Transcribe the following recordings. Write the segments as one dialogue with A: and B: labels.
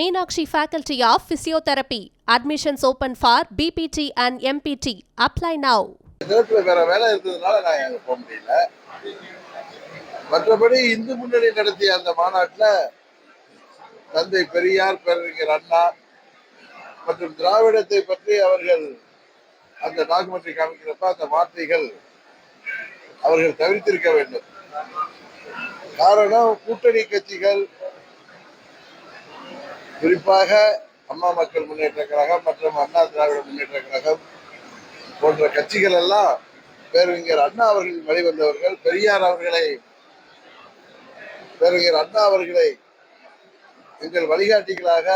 A: Meenakshi faculty of physiotherapy admissions open for BPT and MPT apply now
B: நேரத்துல வேற வேலை இருந்ததுனால நான் அங்கே போக முடியல. மற்றபடி இந்து முன்னணி நடத்திய அந்த மாநாட்டில் தந்தை பெரியார் பேரறிஞர் அண்ணா மற்றும் திராவிடத்தை பற்றி அவர்கள் அந்த டாக்குமெண்ட்ரி காமிக்கிறப்ப அந்த வார்த்தைகள் அவர்கள் தவிர்த்திருக்க வேண்டும். காரணம் கூட்டணி கட்சிகள் குறிப்பாக அம்மா மக்கள் முன்னேற்ற கழகம் மற்றும் அண்ணா திராவிட முன்னேற்ற கழகம் போன்ற கட்சிகள் எல்லாம் பேரறிஞர் அண்ணா அவர்கள் வழிவந்தவர்கள் பெரியார் அவர்களை பேரறிஞர் அண்ணா அவர்களை எங்கள் வழிகாட்டிகளாக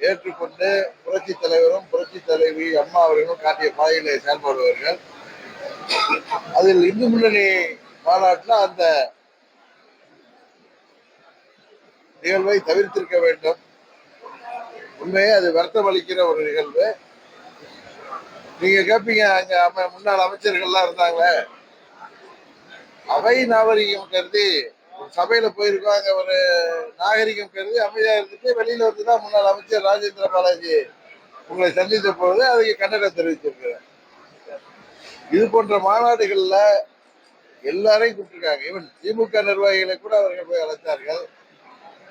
B: ஏற்றுக்கொண்டு புரட்சி தலைவரும் புரட்சி தலைவி அம்மா அவர்களும் காட்டிய பாதையிலே செயல்படுவார்கள் அதில் இந்து முன்னணி மாநாட்டில் அந்த நிகழ்வை தவிர்த்திருக்க வேண்டும். உண்மையே அது வருத்தம் அளிக்கிற ஒரு நிகழ்வு. நீங்க கேட்பீங்க அங்க அம முன்னாள் அமைச்சர்கள்லாம் இருந்தாங்களே. அவை நாகரிகம் கருதி ஒரு சபையில போயிருக்கோம் அங்க ஒரு நாகரிகம் கருதி அமைதியா இருந்துட்டு வெளியில வந்துதான் முன்னாள் அமைச்சர் ராஜேந்திர பாலாஜி உங்களை சந்தித்த பொழுது அதுக்கு கண்டனம் தெரிவிச்சிருக்கிறேன் இது போன்ற மாநாடுகள்ல எல்லாரையும் கூப்பிட்டுருக்காங்க. ஈவன் திமுக நிர்வாகிகளை கூட அவர்கள் போய் அழைத்தார்கள்.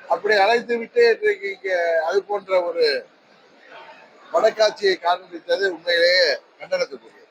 B: அப்படி அழைத்து விட்டு இன்றைக்கு இங்கே அது போன்ற ஒரு படக்காட்சியை காண்பித்தது உண்மையிலேயே கண்டனத்துக்குரியது